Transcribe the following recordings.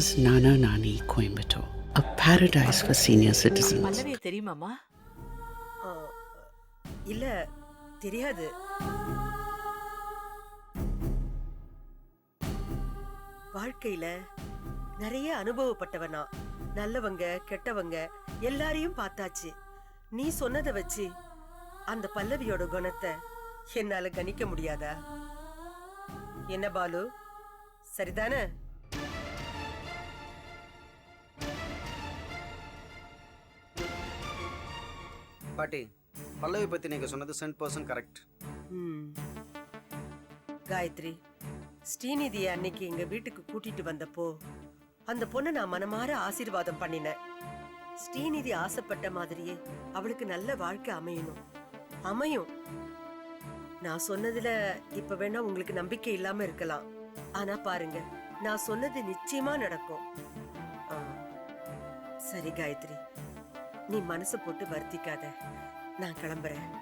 is Nana Nani Coimbatore, a paradise for senior citizens. பல்லவிய தெரியுமாமா இல்ல தெரியாது. வாழ்க்கையில நிறைய அனுபவப்பட்டவனா நல்லவங்க கெட்டவங்க எல்லாரையும் பார்த்தாச்சு. நீ சொன்னதை வச்சு அந்த பல்லவியோட குணத்தை என்னால கணிக்க முடியாதா? என்ன பாலு? சரிதானே? பாட்டி பல்லவி பத்தி நீங்கள் சொன்னது சென்ட் பர்சன் கரெக்ட் ம். காயத்ரி ஸ்ரீநிதியை அன்னைக்கு எங்க வீட்டுக்கு கூட்டிட்டு வந்தப்போ அந்த பொண்ணை நான் மனமாற ஆசீர்வாதம் பண்ணினேன். ஸ்ரீநிதி ஆசைப்பட்ட மாதிரியே அவளுக்கு நல்ல வாழ்க்கை அமையணும். அமையும். நான் சொன்னதுல இப்ப வேணா உங்களுக்கு நம்பிக்கை இல்லாம இருக்கலாம். ஆனா பாருங்க நான் சொன்னது நிச்சயமா நடக்கும். சரி காயத்ரி. நீ மனசை போட்டு வருத்திக்காத. நான் கிளம்புறேன்.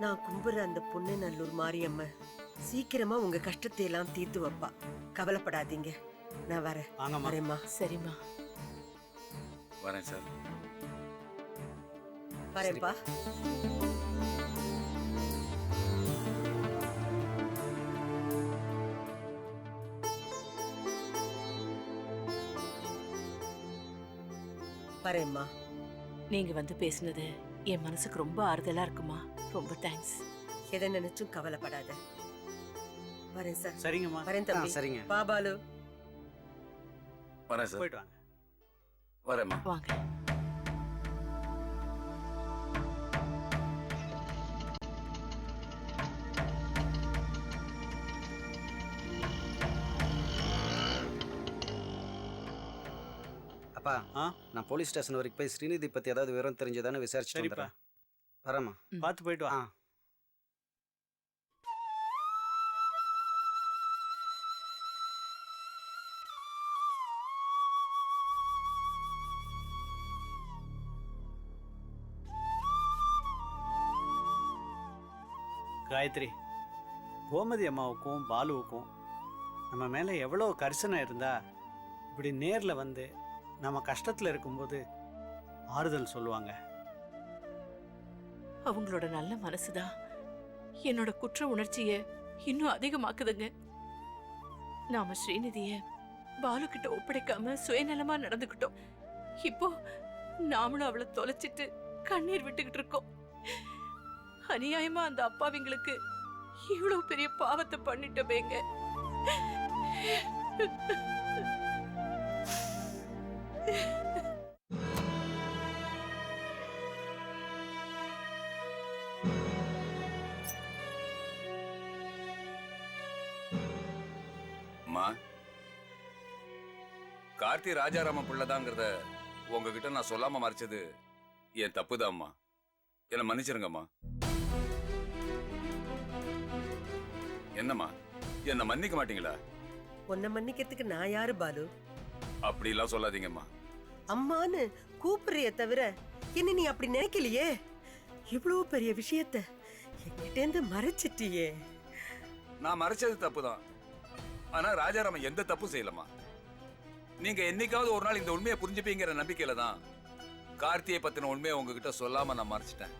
நான் கும்புற அந்த பொண்ணு நல்லூர் மாரியம்ம சீக்கிரமா உங்க கஷ்டத்தை எல்லாம் தீர்த்து வைப்பா. கவலைப்படாதீங்க. நான் வரேன். வாங்கம்மா வரேம்மா. சரிம்மா. வரேன் சார். வரேன்ப்பா. வரேம்மா. நீங்க வந்து பேசுனது என் மனசுக்கு ரொம்ப ஆறுதலா இருக்குமா? ரொம்ப தேங்க்ஸ் எதை நினைச்சும் கவலைப்படாத. வரேன் சார். சரிங்கம்மா. வரேன் தம்பி. சரிங்க. பாபாலு வரேன் சார். போயிட்டு வாங்க. வரேம்மா. வாங்க. அப்பா ஆ? நான் போலீஸ் ஸ்டேஷன் வரைக்கும் போய் ஸ்ரீநிதி பற்றி ஏதாவது விவரம் தெரிஞ்சதானே விசாரிச்சுட்டு சரிப்பா. வந்துடுறேன். வரேம்மா. பார்த்து போயிட்டு வா. ஆ. காயத்ரி கோமதி அம்மாவுக்கும் பாலுவுக்கும் நம்ம மேலே எவ்வளோ கரிசனை இருந்தா இப்படி நேரில் வந்து நம்ம கஷ்டத்தில் இருக்கும்போது ஆறுதல் சொல்லுவாங்க. அவங்களோட நல்ல மனசுதான் என்னோட குற்ற உணர்ச்சிய இன்னும் அதிகமாக்குதுங்க. நாம ஸ்ரீநிதிய பாலு கிட்ட ஒப்படைக்காம சுயநலமா நடந்துக்கிட்டோம். இப்போ நாமளும் அவளை தொலைச்சிட்டு கண்ணீர் விட்டுக்கிட்டு இருக்கோம். அநியாயமா அந்த அப்பாவிங்களுக்கு இவ்வளவு பெரிய பாவத்தை பண்ணிட்டோமேங்க. கார்த்தி ராஜாராம பிள்ளைதாங்கிறத உங்ககிட்ட நான் சொல்லாம மறைச்சது என் தப்புதாம்மா. என்னை மன்னிச்சிருங்கம்மா. என்னம்மா? என்னை மன்னிக்க மாட்டீங்களா? உன்னை மன்னிக்கிறதுக்கு நான் யாரு பாலு? அப்படிலாம் சொல்லாதீங்கம்மா. அம்மான்னு கூப்பிடுறிய தவிர என்ன நீ அப்படி நினைக்கலையே? இவ்வளவு பெரிய விஷயத்த என்கிட்டேந்து மறைச்சிட்டியே. நான் மறைச்சது தப்புதான். ஆனா ராஜாராமன் எந்த தப்பும் செய்யலம்மா. நீங்க என்னைக்காவது ஒரு நாள் இந்த உண்மையை புரிஞ்சுப்பீங்கிற நம்பிக்கையில தான் கார்த்தியை பத்தின உண்மையை உங்ககிட்ட சொல்லாம நான் மறைச்சிட்டேன்.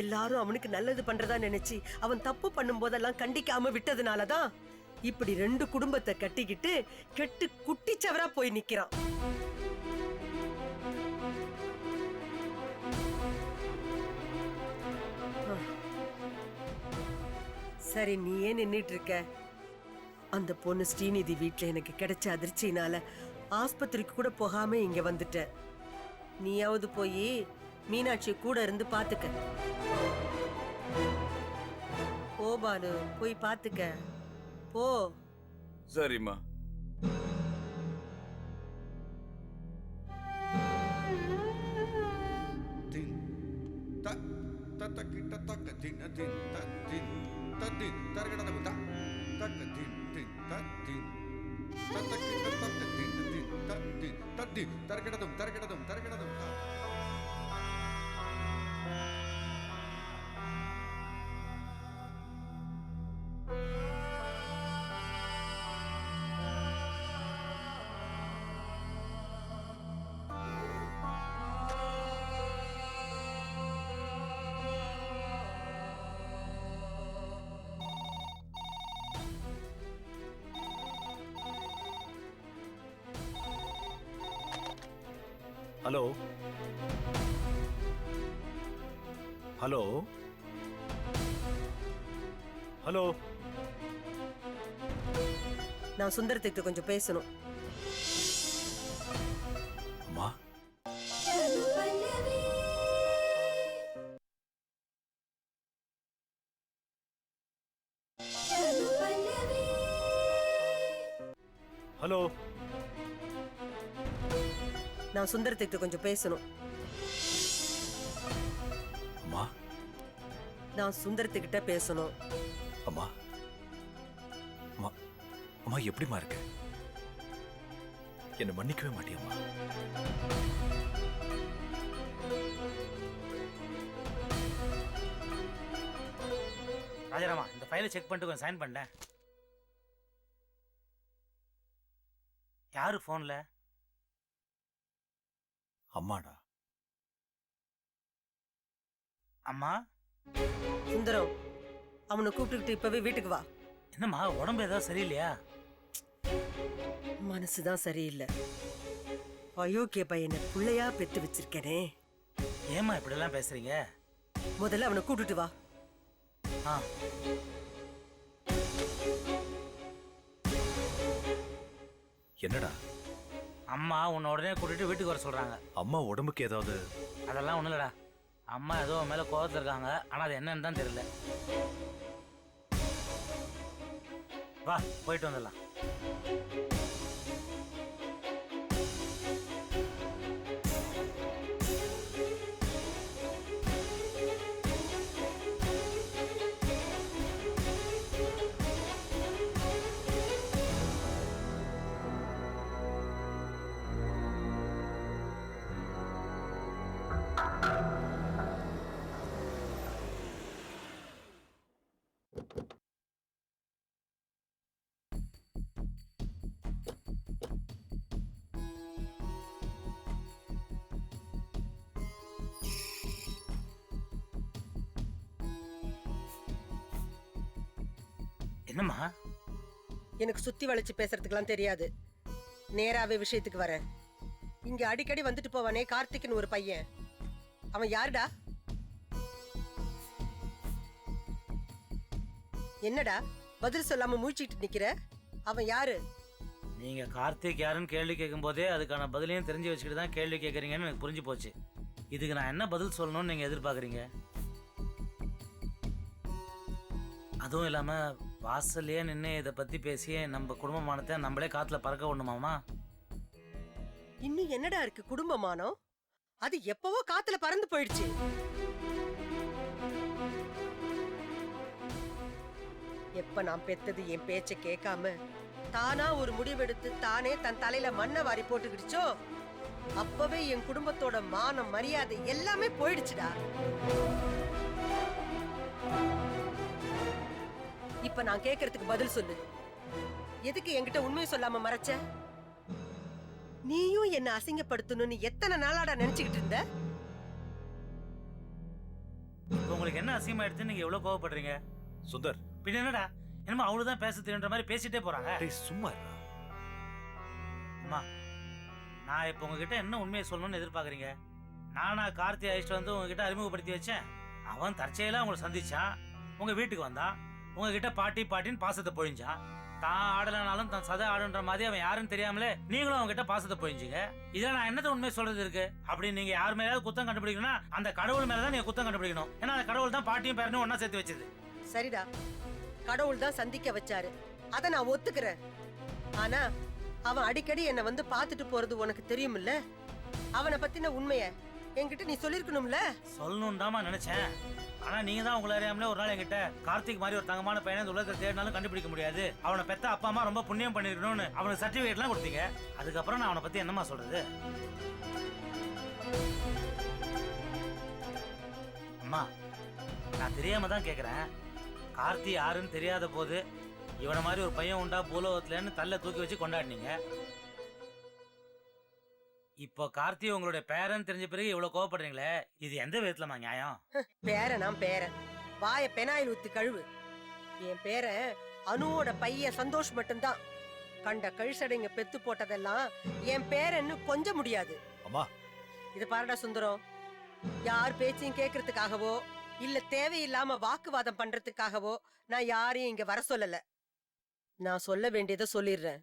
எல்லாரும் அவனுக்கு நல்லது பண்றதா நினைச்சு அவன் தப்பு பண்ணும் போதெல்லாம் கண்டிக்காம விட்டதுனாலதான் இப்படி ரெண்டு குடும்பத்தை கட்டிக்கிட்டு கெட்டு குட்டிச்சவரா போய் நிக்கிறான். சரி நீ ஏன் நின்னுட்டு இருக்க? அந்த பொண்ணு ஸ்ரீநிதி வீட்டில் எனக்கு கிடைச்ச அதிர்ச்சினால ஆஸ்பத்திரிக்கு கூட போகாம இங்க வந்துட்ட. நீயாவது போய் மீனாட்சி கூட இருந்து பாத்துக்க. போ பாலு போய் பாத்துக்க. போ. சரிம்மா. തട്ടി തിരക്കിടതും തിരക്കിടതും തിരക്കിടതും ஹலோ. ஹலோ. ஹலோ. நான் சுந்தரத்துக்கு கொஞ்சம் பேசணும். நான் சுந்தரத்துக்கு கொஞ்சம் பேசணும். அம்மா. நான் சுந்தரத்துக்கிட்ட பேசணும். அம்மா. அம்மா அம்மா எப்படிம்மா இருக்க? என்னை மன்னிக்கவே மாட்டியம்மா. ராஜாராமா இந்த ஃபைலை செக் பண்ணிட்டு கொஞ்சம் சைன் பண்ணேன் யாரு ஃபோனில் அம்மாடா. அம்மா? சுந்தரம் அவனை கூப்பிட்டுக்கிட்டு இப்பவே வீட்டுக்கு வா. என்னம்மா உடம்பு ஏதாவது சரியில்லையா? மனசுதான் சரியில்லை. அயோக்கிய பையனை புள்ளையா பெத்து வச்சிருக்கேனே. ஏம்மா இப்படிலாம் பேசுறீங்க? முதல்ல அவனை கூட்டிட்டு வா. ஆ. என்னடா? அம்மா உன்னை உடனே கூட்டிட்டு வீட்டுக்கு வர சொல்றாங்க. அம்மா உடம்புக்கு ஏதாவது? அதெல்லாம் ஒன்றும் இல்லடா. அம்மா ஏதோ உன் மேலே கோவத்தில் இருக்காங்க. ஆனால் அது என்னன்னு தான் தெரியல. வா போயிட்டு வந்துடலாம். என்னம்மா? எனக்கு சுத்தி வளைச்சு பேசுறதுக்கெல்லாம் தெரியாது. நேராவே விஷயத்துக்கு வரேன். இங்க அடிக்கடி வந்துட்டு போவானே கார்த்திக்னு ஒரு பையன். அவன் யாருடா? என்னடா? பதில் சொல்லாம மூழ்கிட்டு நிக்கிற? அவன் யாரு? நீங்கள் கார்த்திக் யாருன்னு கேள்வி கேட்கும்போதே அதுக்கான பதிலையும் தெரிஞ்சு வச்சுக்கிட்டு தான் கேள்வி கேட்குறீங்கன்னு எனக்கு புரிஞ்சு போச்சு. இதுக்கு நான் என்ன பதில் சொல்லணும்னு நீங்கள் எதிர்பார்க்குறீங்க? அதுவும் இல்லாமல் வாசல்லையே நின்று இதை பற்றி பேசி நம்ம குடும்பமானத்தை நம்மளே காற்றுல பறக்க விடணுமாமா இன்னும் என்னடா இருக்கு குடும்பமானம்? அது எப்பவோ காத்துல பறந்து போயிடுச்சு. எப்ப நான் பெத்தது என் பேச்ச கேட்காம தானா ஒரு முடிவெடுத்து தானே தன் தலையில மண்ணை வாரி போட்டுக்கிடுச்சோ? அப்பவே என் குடும்பத்தோட மானம் மரியாதை எல்லாமே போயிடுச்சுடா. இப்ப நான் கேக்குறதுக்கு பதில் சொல்லு. எதுக்கு என்கிட்ட உண்மையை சொல்லாம மறைச்ச? நீயும் என்ன அசிங்கப்படுத்தணும்னு எத்தனை நாளாடா நினைச்சுக்கிட்டு இருந்த? இப்போ உங்களுக்கு என்ன அசிங்கமாயிடுச்சுன்னு நீங்கள் எவ்வளோ கோவப்படுறீங்க? சுந்தர். பின்ன என்னடா? என்னமோ அவ்வளோதான் பேச தெரியுன்ற மாதிரி பேசிட்டே போகிறாங்க டேய் சும்மா இருடா. அம்மா நான் இப்போ உங்ககிட்ட என்ன உண்மையை சொல்லணும்னு எதிர்பார்க்குறீங்க? நானா கார்த்தி அழைச்சிட்டு வந்து உங்ககிட்ட அறிமுகப்படுத்தி வச்சேன். அவன் தற்செயலாக உங்களை சந்திச்சான். உங்கள் வீட்டுக்கு வந்தான். உங்ககிட்ட பாட்டி பாட்டின்னு பாசத்தை பொழிஞ்சா? தான் ஆடலைனாலும் தன் சதை ஆடுன்ற மாதிரி அவன் யாருன்னு தெரியாமலே நீங்களும் அவங்ககிட்ட பாசத்தை பொழிஞ்சுங்க. இதில் நான் என்னத்த உண்மையை சொல்றது இருக்கு? அப்படி நீங்க யார் மேலேயாவது குத்தம் கண்டுபிடிக்கணும்னா அந்த கடவுள் மேலே தான் நீங்க குத்தம் கண்டுபிடிக்கணும். ஏன்னா அந்த கடவுள் தான் பாட்டியும் பேரனும் ஒன்னா சேர்த்து வச்சது. சரிடா. கடவுள் தான் சந்திக்க வச்சாரு. அதை நான் ஒத்துக்கிறேன். ஆனா அவன் அடிக்கடி என்னை வந்து பார்த்துட்டு போறது உனக்கு தெரியுமில்ல? அவனை பத்தின உண்மையை என்கிட்ட நீ சொல்லிருக்கணும்ல? சொல்லணும்டாமா நினைச்சேன். ஆனா நீங்க தான் உங்களை அறியாமலே ஒரு நாள் என்கிட்ட கார்த்திக் மாதிரி ஒரு தங்கமான பையனை இந்த உலகத்தை தேடினாலும் கண்டுபிடிக்க முடியாது. அவனை பெத்த அப்பா அம்மா ரொம்ப புண்ணியம் பண்ணிருக்கணும்னு அவனுக்கு சர்டிபிகேட்லாம் கொடுத்தீங்க. அதுக்கப்புறம் நான் அவனை பத்தி என்னமா சொல்றது? அம்மா நான் தெரியாம தான் கேக்குறேன். கார்த்தி யாருன்னு தெரியாத போது இவனை மாதிரி ஒரு பையன் உண்டா பூலோகத்துலன்னு தள்ள தூக்கி வச்சு கொண்டாடினீங்க. இப்போ கார்த்தி உங்களுடைய பேரன் தெரிஞ்ச பிறகு இவ்வளவு கோவப்படுறீங்களே இது எந்த விதத்துலமா நியாயம்? பேரனாம் பேரன் வாய பெனாயில் ஊத்தி கழுவு. என் பேரன் அனுவோட பையன் சந்தோஷ் மட்டும்தான். கண்ட கழிசடைங்க பெத்து போட்டதெல்லாம் என் பேரன்னு கொஞ்ச முடியாது. அம்மா. இது பாருடா சுந்தரம். யார் பேச்சையும் கேட்கறதுக்காகவோ இல்ல தேவையில்லாம வாக்குவாதம் பண்றதுக்காகவோ நான் யாரையும் இங்க வர சொல்லல. நான் சொல்ல வேண்டியதை சொல்லிடுறேன்.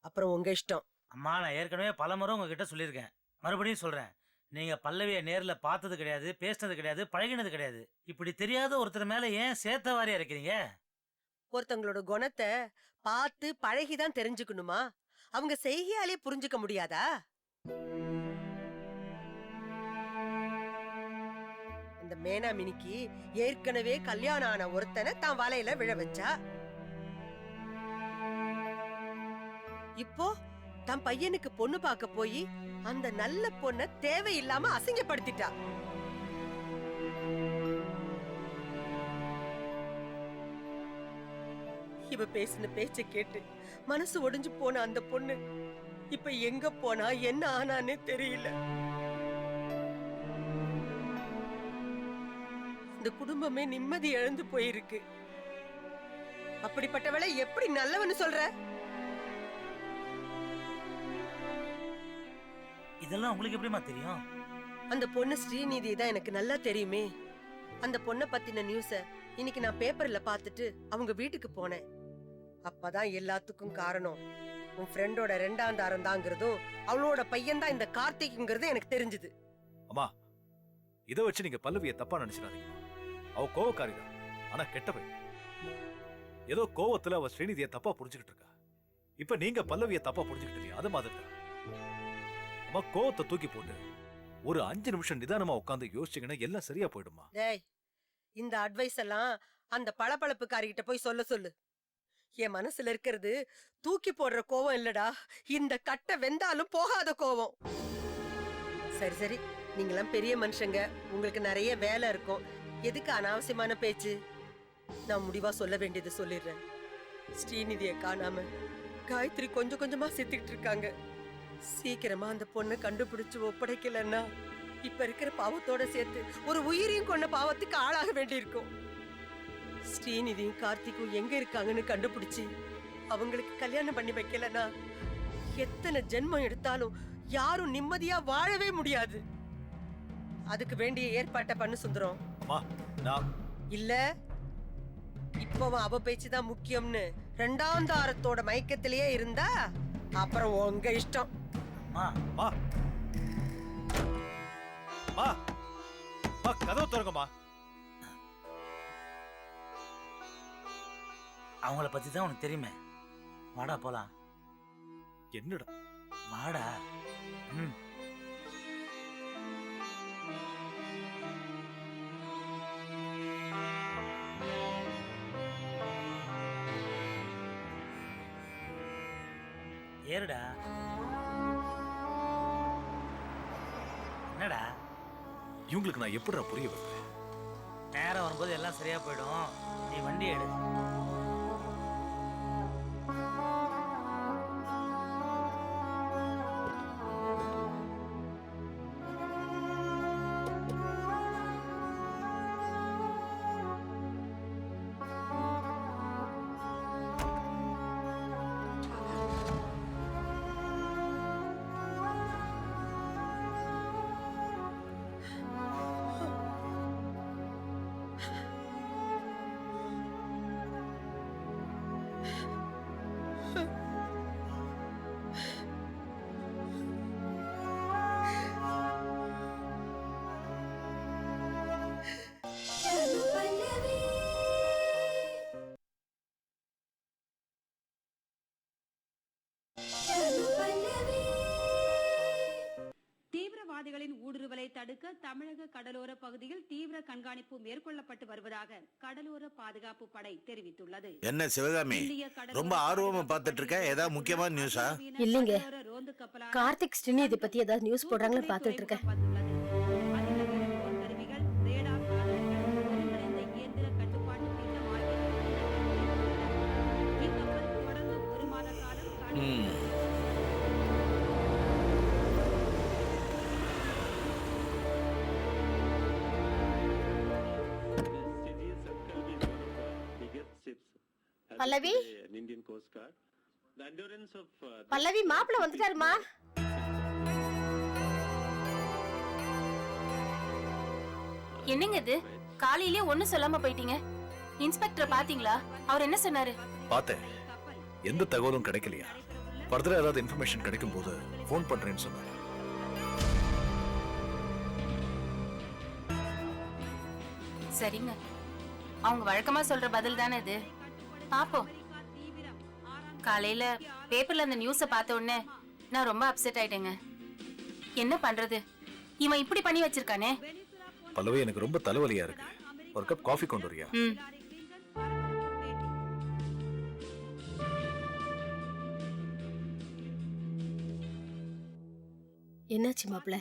அப்புறம் உங்க இஷ்டம். அம்மா நான் ஏற்கனவே பல முறை உங்ககிட்ட சொல்லியிருக்கேன். மறுபடியும் சொல்கிறேன் நீங்கள் பல்லவியை நேரில் பார்த்தது கிடையாது பேசினது கிடையாது பழகினது கிடையாது. இப்படி தெரியாத ஒருத்தர் மேலே ஏன் சேர்த்த வாரியா இருக்கிறீங்க ஒருத்தங்களோட குணத்தை பார்த்து பழகிதான் தெரிஞ்சுக்கணுமா? அவங்க செய்கையாலே புரிஞ்சுக்க முடியாதா? அந்த மேனா மினிக்கு ஏற்கனவே கல்யாணம் ஆன ஒருத்தனை தான் வலையில விழ வச்சா? இப்போ தன் பையனுக்கு பொண்ணு பார்க்க போய் அந்த நல்ல பொண்ண தேவையில்லாம அசிங்கப்படுத்திட்டா. இவ பேசின பேச்ச கேட்டு மனசு ஒடிஞ்சு போன அந்த பொண்ணு. இப்ப எங்க போனா என்ன ஆனானே தெரியல. இந்த குடும்பமே நிம்மதி இழந்து போயிருக்கு. அப்படிப்பட்டவளை எப்படி நல்லவன்னு சொல்ற? இதெல்லாம் உங்களுக்கு எப்படிம்மா தெரியும்? அந்த பொண்ணு ஸ்ரீநிதி தான் எனக்கு நல்லா தெரியுமே. அந்த பொண்ணை பத்தின நியூஸ இன்னைக்கு நான் பேப்பர்ல பார்த்துட்டு அவங்க வீட்டுக்கு போனேன். அப்பதான் எல்லாத்துக்கும் காரணம். உன் ஃப்ரெண்டோட ரெண்டாம் தாரம் தாங்கிறதும் அவளோட பையன் தான் இந்த கார்த்திக்ங்கிறது எனக்கு தெரிஞ்சது. அம்மா இதை வச்சு நீங்க பல்லவியை தப்பா நினைச்சிடாதீங்க அவ கோவக்காரி தான் ஆனா கெட்டவன் ஏதோ கோவத்துல அவ ஸ்ரீநிதியை தப்பா புரிஞ்சுக்கிட்டு இருக்கா. இப்ப நீங்க பல்லவியை தப்பா புரிஞ்சுக்கிட்டு அது மாதிரி தான் அம்மா கோவத்தை தூக்கி போட்டு ஒரு அஞ்சு நிமிஷம் நிதானமா உட்காந்து யோசிச்சீங்கன்னா எல்லாம் சரியா போயிடுமா? டேய் இந்த அட்வைஸ் எல்லாம் அந்த பளபளப்புக்காரிகிட்ட போய் சொல்ல சொல்லு. என் மனசுல இருக்கிறது தூக்கி போடுற கோவம் இல்லடா. இந்த கட்டை வெந்தாலும் போகாத கோவம். சரி சரி. நீங்களாம் பெரிய மனுஷங்க. உங்களுக்கு நிறைய வேலை இருக்கும். எதுக்கு அனாவசியமான பேச்சு? நான் முடிவா சொல்ல வேண்டியது சொல்லிடுறேன். ஸ்ரீநிதியை காணாம காயத்ரி கொஞ்சம் கொஞ்சமா செத்துக்கிட்டு இருக்காங்க. சீக்கிரமா அந்த பொண்ணை கண்டுபிடிச்சு ஒப்படைக்கலன்னா இப்ப இருக்கிற பாவத்தோட சேர்த்து ஒரு உயிரையும் கொண்ட பாவத்துக்கு ஆளாக வேண்டியிருக்கும். ஸ்ரீநிதியும் கார்த்திக்கும் எங்க இருக்காங்கன்னு கண்டுபிடிச்சு அவங்களுக்கு கல்யாணம் பண்ணி வைக்கலனா எத்தனை ஜென்மம் எடுத்தாலும் யாரும் நிம்மதியா வாழவே முடியாது. அதுக்கு வேண்டிய ஏற்பாட்டை பண்ணு சுந்தரம். இல்ல இப்பவும் அவ பேச்சுதான் முக்கியம்னு ரெண்டாம் தாரத்தோட மயக்கத்திலேயே இருந்தா அப்புறம் உங்க இஷ்டம். அம்மா மா மா மா கதவு திறங்கம்மா. அவங்கள பத்தி தான் உனக்கு தெரியுமே. வாடா போலாம். என்னடா? வாடா. ம். உங்களுக்கு நான் எப்படிடா புரிய வைப்பேன் நேரம் வரும்போது எல்லாம் சரியா போயிடும். நீ வண்டி எடு. தீவிரவாதிகளின் ஊடுருவலை தடுக்க தமிழக கடலோர பகுதியில் தீவிர கண்காணிப்பு மேற்கொள்ளப்பட்டு வருவதாக கடலோர பாதுகாப்பு படை தெரிவித்துள்ளது. என்ன சிவகாமி? ரொம்ப ஆர்வமா பார்த்துட்டு இருக்க ஏதாவது முக்கியமான நியூஸா இல்லைங்க. கார்த்திக் ஸ்ரீநிதி பத்தி ஏதாவது நியூஸ் போடுறாங்கன்னு பார்த்துட்டு இருக்கேன் பல்லவி? பல்லவி மாப்பிள்ள வந்துட்டாருமா? என்னங்க இது? காலையிலேயே ஒண்ணு சொல்லாம போயிட்டீங்க. இன்ஸ்பெக்டர் பாத்தீங்களா? அவர் என்ன சொன்னாரு? பார்த்தேன். எந்த தகவலும் கிடைக்கலையா? ஃபர்தரா ஏதாவது இன்ஃபர்மேஷன் கிடைக்கும் போது ஃபோன் பண்றேன்னு சொன்னாங்க சரிங்க. அவங்க வழக்கமா சொல்ற பதில் தானே இது? பாப்போம். காலையில பேப்பர்ல அந்த நியூஸ பார்த்த உடனே நான் ரொம்ப அப்செட் ஆயிட்டேங்க. என்ன பண்றது? இவன் இப்படி பண்ணி வச்சிருக்கானே? பல்லவி எனக்கு ரொம்ப தலைவலியா இருக்கு. ஒரு கப் காஃபி கொண்டு வரியா? ம். என்னாச்சு மாப்ள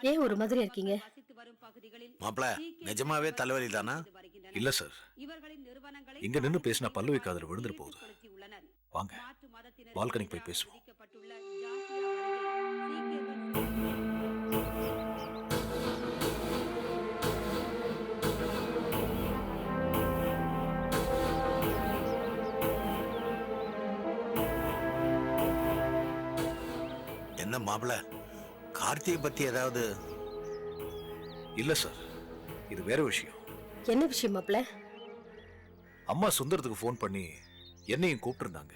ஏன் ஒரு மாதிரி இருக்கீங்க? மாப்ள நிஜமாவே தலைவலி தானா இல்ல சார். இங்க நின்னு பேசினா பல்லவி காதுல விழுந்துரு போகுது. வாங்க பால்கனிக்கு போய் பேசுவோம். என்ன மாப்ள கார்த்தியை பத்தி ஏதாவது இல்ல சார் இது வேற விஷயம். என்ன விஷயம் மாப்ள அம்மா சுந்தரத்துக்கு ஃபோன் பண்ணி என்னையும் கூப்பிட்டிருந்தாங்க.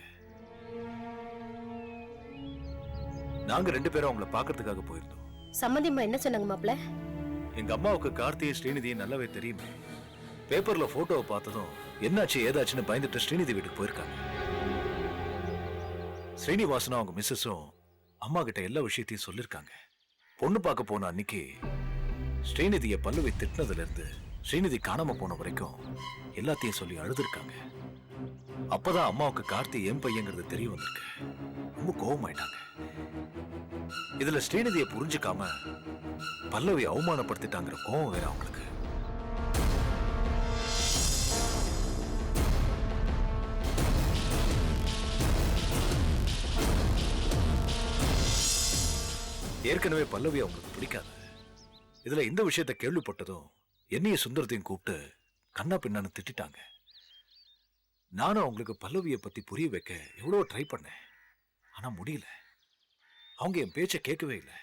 நாங்க ரெண்டு பேரும் அவங்கள பார்க்கறதுக்காக போயிருந்தோம். சம்மந்தியம்மா என்ன சொன்னாங்க மாப்ள எங்க அம்மாவுக்கு கார்த்திகை ஸ்ரீநிதியை நல்லாவே தெரியுமே. பேப்பர்ல போட்டோவை பார்த்ததும் என்னாச்சு ஏதாச்சுன்னு பயந்துட்டு ஸ்ரீநிதி வீட்டுக்கு போயிருக்காங்க. ஸ்ரீனிவாசனும் அவங்க மிஸ்ஸஸும் அம்மா கிட்ட எல்லா விஷயத்தையும் சொல்லிருக்காங்க பொண்ணு பார்க்க போன அன்னைக்கு ஸ்ரீநிதியை பல்லுவை திட்டினதுலேருந்து ஸ்ரீநிதி காணாம போன வரைக்கும் எல்லாத்தையும் சொல்லி அழுதுருக்காங்க. அப்பதான் அம்மாவுக்கு கார்த்தி என் பையங்கிறது தெரிய வந்திருக்கு. ரொம்ப கோபமாயிட்டாங்க இதுல ஸ்ரீநிதியை புரிஞ்சுக்காம பல்லவி அவமானப்படுத்திட்டாங்கிற கோவம் வேற அவங்களுக்கு. ஏற்கனவே பல்லவி அவங்களுக்கு பிடிக்காது. இதுல இந்த விஷயத்தை கேள்விப்பட்டதும் என்னைய சுந்தரத்தையும் கூப்பிட்டு கண்ணா பின்னான்னு திட்டாங்க நானும் அவங்களுக்கு பல்லவியை பத்தி புரிய வைக்க எவ்வளோ ட்ரை பண்ணேன். ஆனா முடியல. அவங்க என் பேச்சை கேட்கவே இல்லை.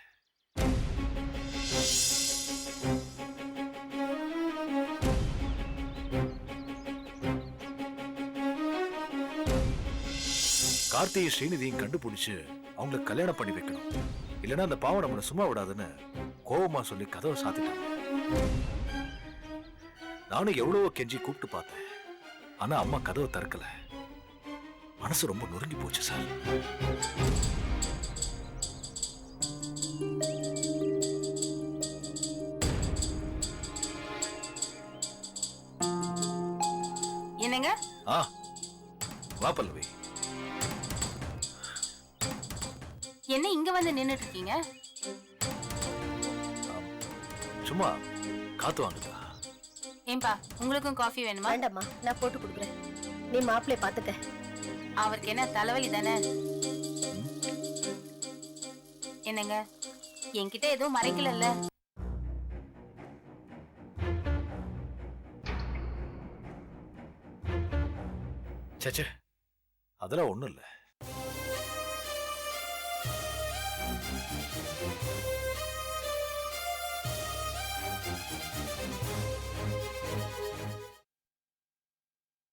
கார்த்திகை ஸ்ரீநிதியும் கண்டுபிடிச்சு அவங்களுக்கு கல்யாணம் பண்ணி வைக்கணும். இல்லைன்னா அந்த பாவம் நம்மளை சும்மா விடாதுன்னு கோவமா சொல்லி கதவை சாத்திட்டாங்க நானும் எவ்வளவோ கெஞ்சி கூப்பிட்டு பார்த்தேன். ஆனா அம்மா கதவை திறக்கல. மனசு ரொம்ப நொறுங்கி போச்சு சார். என்னங்க? ஆ வா பல்லவி. வந்து நின்னுட்டு இருக்கீங்க சும்மா காத்து வாங்குதா? ஏன்பா உங்களுக்கும் காஃபி வேணுமா? வேண்டாம்மா நான் போட்டு கொடுக்குறேன். நீ மாப்பிளைய பாத்துக்க அவருக்கு என்ன தலைவலி தானே? என்னங்க என்கிட்ட எதுவும் மறைக்கலல்ல? சேச்சே அதெல்லாம் ஒண்ணும் இல்ல.